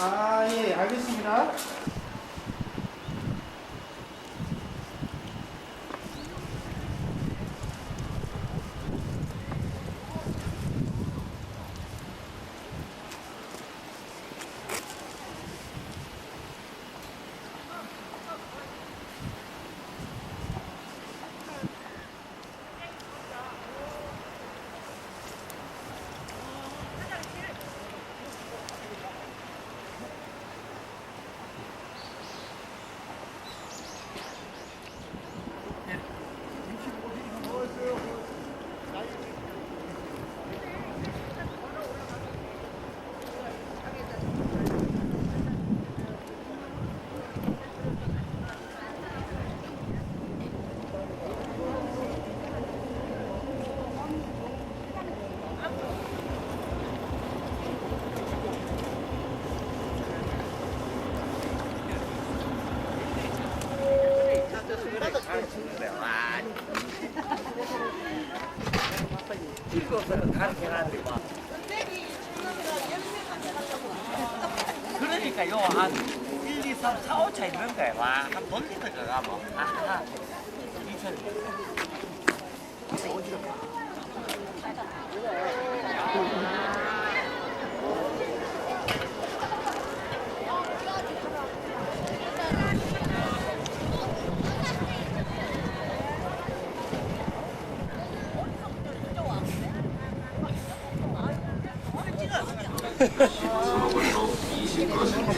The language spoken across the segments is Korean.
아, 예, 알겠습니다. 그러니까 요 한 1, 2, 3, 4, 5차 이런 거야. 와, 한 돌리는 거가 뭐. 아하. 2천.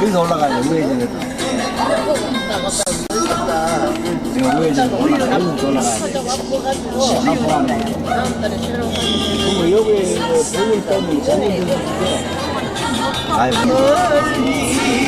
여기서 올라가야 돼, 우회전에서. 내가 우회전 올라가, 여기서 올라가야 돼. 한포함에. 그럼 여기 전기 들어줄게. 아이고.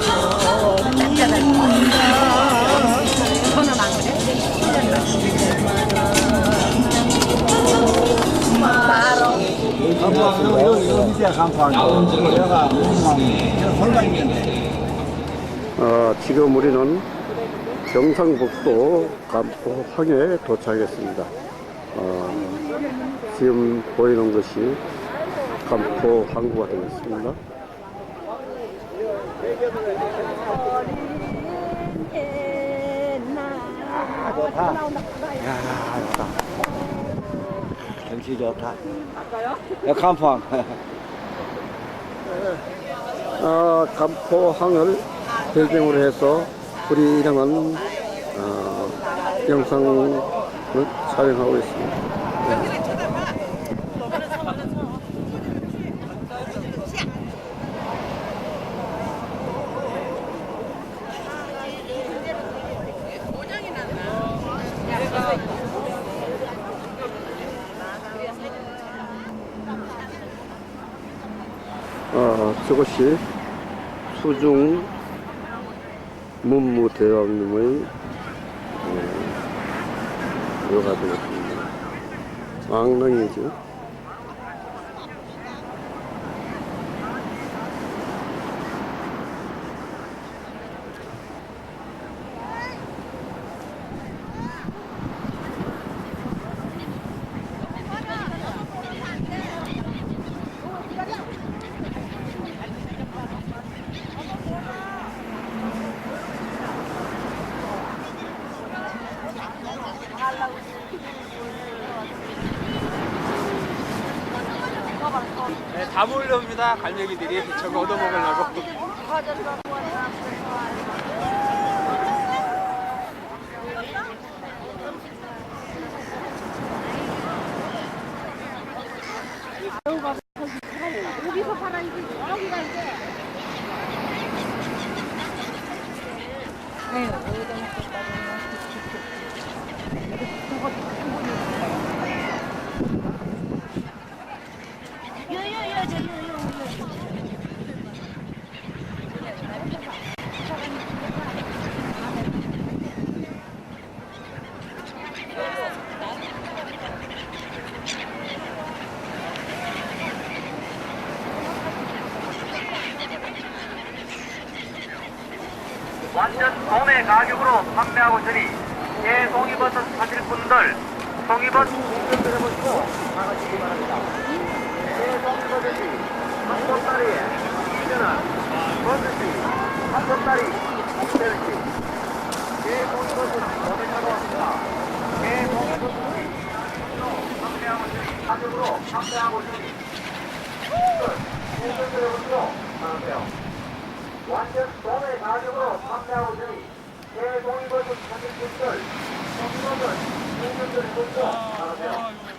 어, 지금 우리는 경상북도 간포항에 도착했습니다. 어, 지금 보이는 것이 간포 항구가 되겠습니다. 야 좋다 경치 좋다. 야 간판. 어, 간포항을 배경으로 해서 우리 이랑은 어, 영상을 촬영하고 있습니다. 어, 저것이 수중 문무대왕님의 어, 묘가 되겠습니다. 왕릉이죠. 다 몰려옵니다. 갈매기들이 저거 얻어먹으려고. 여기서 팔아 이게 여기가 이제 요요요 완전 도매 가격으로 판매하고 있으니 예 송이버섯 사실 분들 송이버섯 공격을 해보시고 나가시기 바랍니다. 예 송이버섯이 한 보따리에 2,000원 버섯이 한 보따리 5,000원씩 예 송이버섯 도매 가져왔습니다. 예 송이버섯이 판매하고 있으니 가격으로 판매하고 있으니 공격을 해보시고 나가세요. 완전 도매 가격으로 판매하고 있으니 제 동의버섯 사진분들 동의버섯 공격을 해보시고